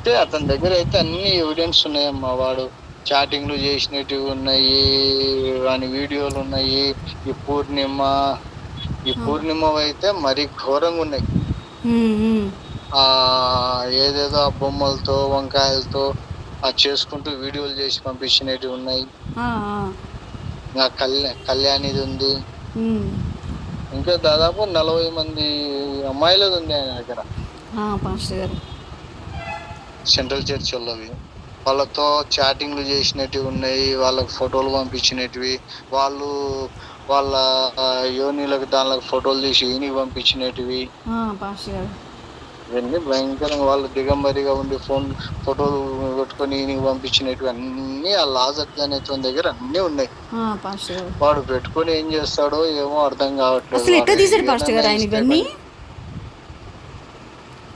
అయితే అతని దగ్గర అయితే అన్ని ఎవిడెన్స్ ఉన్నాయమ్మా. వాడు చాటింగ్లు చేసినట్టు ఉన్నాయి వాని వీడియోలు ఉన్నాయి. ఈ పూర్ణిమ ఈ పూర్ణిమ అయితే మరీ ఘోరంగా ఉన్నాయి. ఆ ఏదేదో ఆ బొమ్మలతో వంకాయలతో ఆ చేసుకుంటూ వీడియోలు చేసి పంపించినవి ఉన్నాయి. ఇంకా కళ్యాణ్ కళ్యాణిది ఉంది. ఇంకా దాదాపు నలభై మంది అమ్మాయిలది ఉంది ఆయన దగ్గర. ఆ, పాస్టర్ గారు. సెంట్రల్ చర్చ్ వాళ్ళవి. వాళ్ళతో చాటింగ్లు చేసినట్టు ఉన్నాయి వాళ్ళకి ఫోటోలు పంపించినటివి. వాళ్ళు వాళ్ళ యోనిలకు దానిలకు ఫోటోలు తీసి ఈయనకి గారు. ఇవన్నీ భయంకరంగా వాళ్ళు దిగంబరిగా ఉండి ఫోన్ ఫోటోలు పెట్టుకొని ఈయనకి పంపించినట్టు అన్ని ఆ లాజర్ అనేటువంటి దగ్గర అన్ని ఉన్నాయి. వాడు పెట్టుకొని ఏం చేస్తాడో ఏమో అర్థం కావట్లేదు అసలు ఎట్లా వాడు తీశాడు పాస్టర్ గారు ఆయన ఏదైనా ఇవన్నీ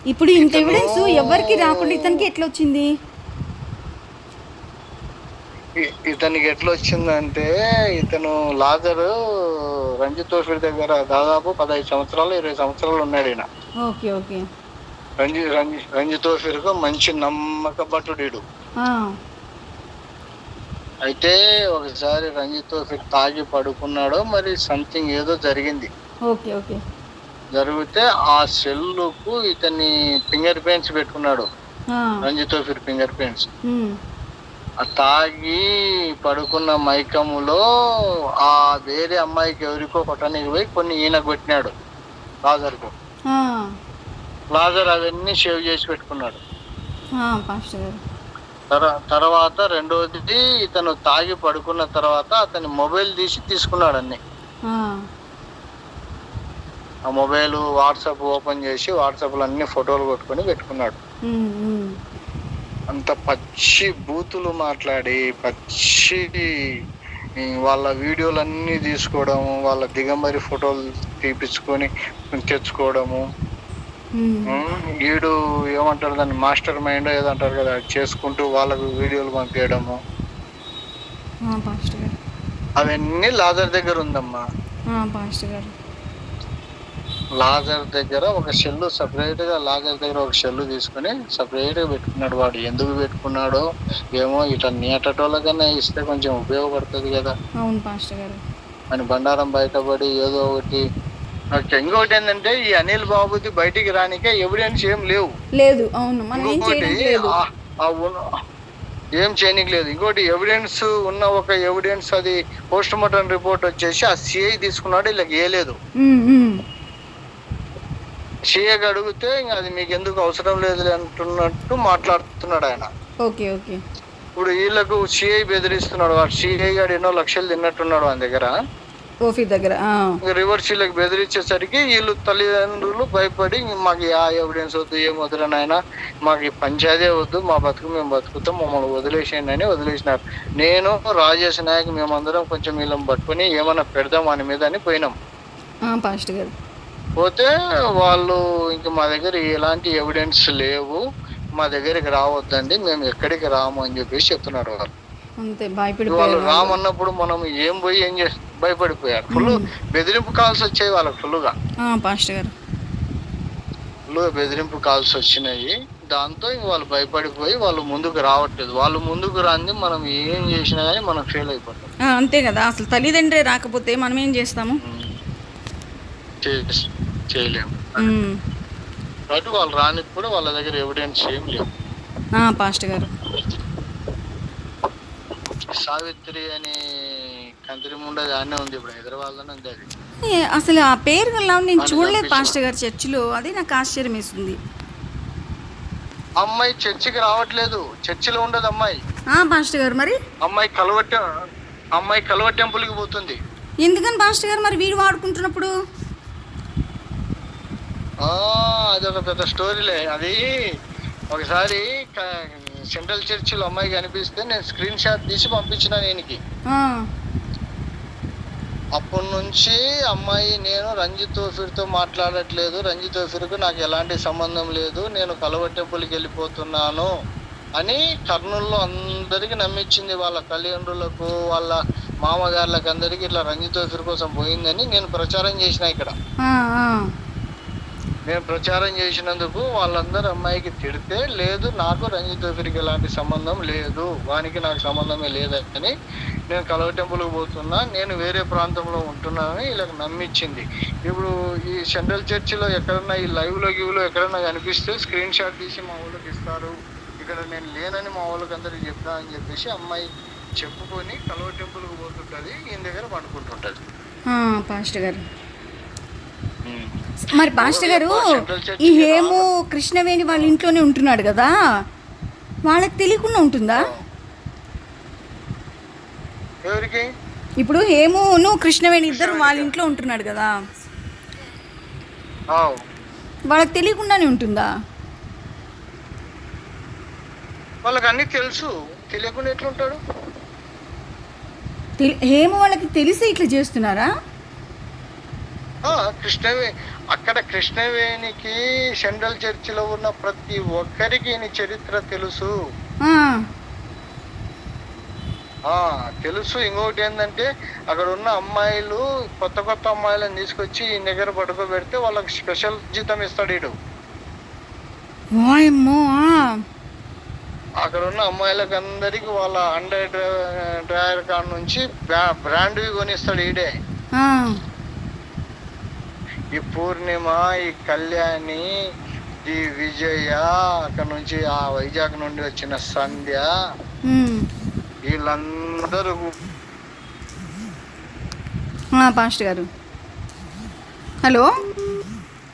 ఇప్పుడు ఇంత ఎవిడెన్స్ ఎవరికి రాకుండా ఇతనికి ఎట్లా వచ్చింది? ఇతనికి ఎట్లా వచ్చిందంటే ఇతను లాజరు రంజిత్ తోఫీర్ దగ్గర దాదాపు పదహైదు సంవత్సరాలు ఇరవై సంవత్సరాలు ఉన్నాడు ఈయన. Okay okay. రంజి రంజి రంజిత్ తోఫీర్కు మంచి నమ్మక భటుడీడు ఆ, అయితే ఒకసారి రంజిత్ తాగి పడుకున్నాడో మరి సంథింగ్ ఏదో జరిగింది. Okay okay. జరిగితే ఆ సెల్లుకు ఇతని ఫింగర్ ప్రింట్స్ పెట్టుకున్నాడు. రంజిత్ తోఫీర్ ఫింగర్ ప్రింట్స్ తాగి పడుకున్న మైకములో ఆ వేరే అమ్మాయికి ఎవరికో కొట్టడానికి పోయి కొన్ని ఈయన కొట్టినాడు లాజర్కు లాజర్ అవన్నీ సేవ్ చేసి పెట్టుకున్నాడు. తర్వాత రెండోది ఇతను తాగి పడుకున్న తర్వాత అతని మొబైల్ తీసి తీసుకున్నాడు అన్ని. ఆ, మొబైల్ వాట్సాప్ ఓపెన్ చేసి వాట్సాప్లో అన్ని ఫోటోలు కొట్టుకొని పెట్టుకున్నాడు. అంత పచ్చి బూతులు మాట్లాడి పచ్చి వాళ్ళ వీడియోలన్నీ తీసుకోవడం వాళ్ళ దిగంబరి ఫోటోలు తీపించుకొని తెచ్చుకోవడము. వీడు ఏమంటారు దాన్ని మాస్టర్ మైండ్ ఏదో అంటారు కదా చేసుకుంటూ వాళ్ళకు వీడియోలు పంపించడము అవన్నీ లాజర్ దగ్గర ఉందమ్మా. పాస్టర్ గారు. లాజర్ దగ్గర ఒక సెల్లు సపరేట్గా లాజర్ దగ్గర ఒక సెల్లు తీసుకొని సపరేట్గా పెట్టుకున్నాడు వాడు. ఎందుకు పెట్టుకున్నాడో ఏమో ఇట్లా నీటటోళ్ళకన్నా ఇస్తే కొంచెం ఉపయోగపడుతుంది కదా. అవును పాస్టర్ గారు. అని బండారం బయటపడి ఏదో ఒకటి. నాకు ఇంకొకటి ఏంటంటే ఈ అనిల్ బాబుది బయటికి రానికే ఎవిడెన్స్ ఏం లేవు. లేదు అవును. మనం ఏం చేయడానికి లేదు. ఏం చేయనికి లేదు. ఇంకోటి ఎవిడెన్స్ ఉన్న ఒక ఎవిడెన్స్ అది పోస్ట్ మార్టం రిపోర్ట్ వచ్చేసి ఆ సిఐ తీసుకున్నాడు ఇలా వేయలేదు సిఐకి అడిగితే ఇంకా అది మీకు ఎందుకు అవసరం లేదు అంటున్నట్టు మాట్లాడుతున్నాడు ఆయన. Okay okay. ఇప్పుడు వీళ్ళకు సిఐ బెదిరిస్తున్నాడు వాడు సిఐ గారు ఎన్నో లక్షలు తిన్నట్టున్నాడు ఆయన దగ్గర. ఓఫీ దగ్గర రివర్స్ వీళ్ళకి బెదిరించేసరికి వీళ్ళు తల్లిదండ్రులు భయపడి మాకు ఆ ఎవిడెన్స్ వద్దు ఏం నాయన మాకు పంచాయతీ వద్దు మా బతుకు మేము బతుకుతాం మమ్మల్ని వదిలేసేయండి అని వదిలేసినారు. నేను రాజేష్ నాయక్ మేమందరం కొంచెం వీళ్ళని పట్టుకొని ఏమైనా పెడదాం అని మీద అని పోయినాం. ఆ, పాస్టర్ గారు. పోతే వాళ్ళు ఇంక మా దగ్గర ఎలాంటి ఎవిడెన్స్ లేవు. మా దగ్గరికి రావద్దండి మేము ఎక్కడికి రాము అని చెప్పేసి చెప్తున్నారు వాళ్ళు. అంతే వాళ్ళు రామన్నప్పుడు మనం ఏం పోయి ఏం చేసి భయపడిపోయారు. ఫుల్ బెదిరింపు కాల్స్ వచ్చాయి వాళ్ళకి ఫుల్గా ఫుల్ బెదిరింపు కాల్స్ వచ్చినాయి. దాంతో ఇంక వాళ్ళు భయపడిపోయి వాళ్ళు ముందుకు రావట్లేదు. వాళ్ళు ముందుకు రాంది మనం ఏం చేసినా కానీ మనం ఫెయిల్ అయిపోతాం. అంతే కదా. అసలు తల్లిదండ్రి రాకపోతే మనం ఏం చేస్తాము? చేయలేము. కాబట్టి వాళ్ళు రానికి కూడా వాళ్ళ దగ్గర ఎవిడెన్స్ ఏం లేవు. ఆ, పాస్టర్ గారు. సావిత్రి అని కంత్రి ముండది ఆనే ఉంది ఇప్పుడు హైదరాబాద్లోనే ఉంది అది. అసలు ఆ పేరు వల్ల నేను చూడలేదు. పాస్టర్ గారు చర్చిలో. అదే నాకు ఆశ్చర్యం వేస్తుంది. అమ్మాయి చర్చికి రావట్లేదు. చర్చిలో ఉండదు అమ్మాయి. ఆ, పాస్టర్ గారు మరి? అమ్మాయి కలవట్ట అమ్మాయి కలవ టెంపుల్కి పోతుంది. ఎందుకని పాస్టర్ గారు మరి వీడు వాడుకుంటున్నప్పుడు? అదొక పెద్ద స్టోరీలే. అది ఒకసారి సెంట్రల్ చర్చిలో అమ్మాయి కనిపిస్తే నేను స్క్రీన్ షాట్ తీసి పంపించిన నేనికి. అప్పటి నుంచి అమ్మాయి నేను రంజిత్ తోఫీర్తో మాట్లాడట్లేదు. రంజిత్ తోఫీర్కు నాకు ఎలాంటి సంబంధం లేదు. నేను కలవ టెంపుల్కి వెళ్ళిపోతున్నాను అని కర్నూలులో అందరికీ నమ్మించింది వాళ్ళ తల్లిదండ్రులకు వాళ్ళ మామగారులకు అందరికీ ఇట్లా రంజిత్ తోఫీర్ కోసం పోయిందని నేను ప్రచారం చేసిన ఇక్కడ. నేను ప్రచారం చేసినందుకు వాళ్ళందరూ అమ్మాయికి తిడితే లేదు నాకు రంజిత్ దగ్గరికి ఎలాంటి సంబంధం లేదు వానికి నాకు సంబంధమే లేదని నేను కలవ టెంపుల్కి పోతున్నా నేను వేరే ప్రాంతంలో ఉంటున్నానని వీళ్ళకి నమ్మించింది ఇప్పుడు ఈ సెంట్రల్ చర్చిలో ఎక్కడన్నా ఈ లైవ్లో గివ్లో ఎక్కడన్నా కనిపిస్తే స్క్రీన్ షాట్ తీసి మా ఊళ్ళకి ఇస్తారు. ఇక్కడ నేను లేనని మా వాళ్ళకి అందరికి చెప్తా అని చెప్పేసి అమ్మాయి చెప్పుకొని కలవ టెంపుల్కి పోతుంటుంది ఈయన దగ్గర పండుకుంటుంటుంది. పాస్టర్ గారు. మరి పాస్టర్ గారు ఈ హేము కృష్ణవేణి వాళ్ళ ఇంట్లోనే ఉంటున్నాడు కదా? వాళ్ళకి తెలియకుండా ఉంటుందా? ఎవరికి? ఇప్పుడు హేమును కృష్ణవేణి ఇద్దరు వాళ్ళ ఇంట్లో ఉంటున్నాడు కదా. వాళ్ళకి తెలియకుండానే ఉంటుందా? వాళ్ళకి అన్ని తెలుసు. తెలియకుండా ఎట్లుంటాడు? తెలి- హేము వాళ్ళకి తెలిసి ఇట్లా చేస్తున్నారా? కృష్ణవే అక్కడ కృష్ణవేణికి సెంట్రల్ చర్చిలో ఉన్న ప్రతి ఒక్కరికి ఈయన చరిత్ర తెలుసు. తెలుసు. ఇంకొకటి ఏంటంటే అక్కడ ఉన్న అమ్మాయిలు కొత్త కొత్త అమ్మాయిలను తీసుకొచ్చి ఈ దగ్గర పడుకోబెడితే వాళ్ళకి స్పెషల్ జీతం ఇస్తాడు ఆ. అక్కడ ఉన్న అమ్మాయిలకు అందరికి వాళ్ళ అండర్ డ్రైవర్ కాడ నుంచి బ్రా- బ్రాండ్వి కొనిస్తాడు ఈడే. ఈ పూర్ణిమ ఈ కళ్యాణి ఈ విజయ అక్కడ నుంచి ఆ వైజాగ్ నుండి వచ్చిన సంధ్య. వీళ్ళందరూ గారు హలో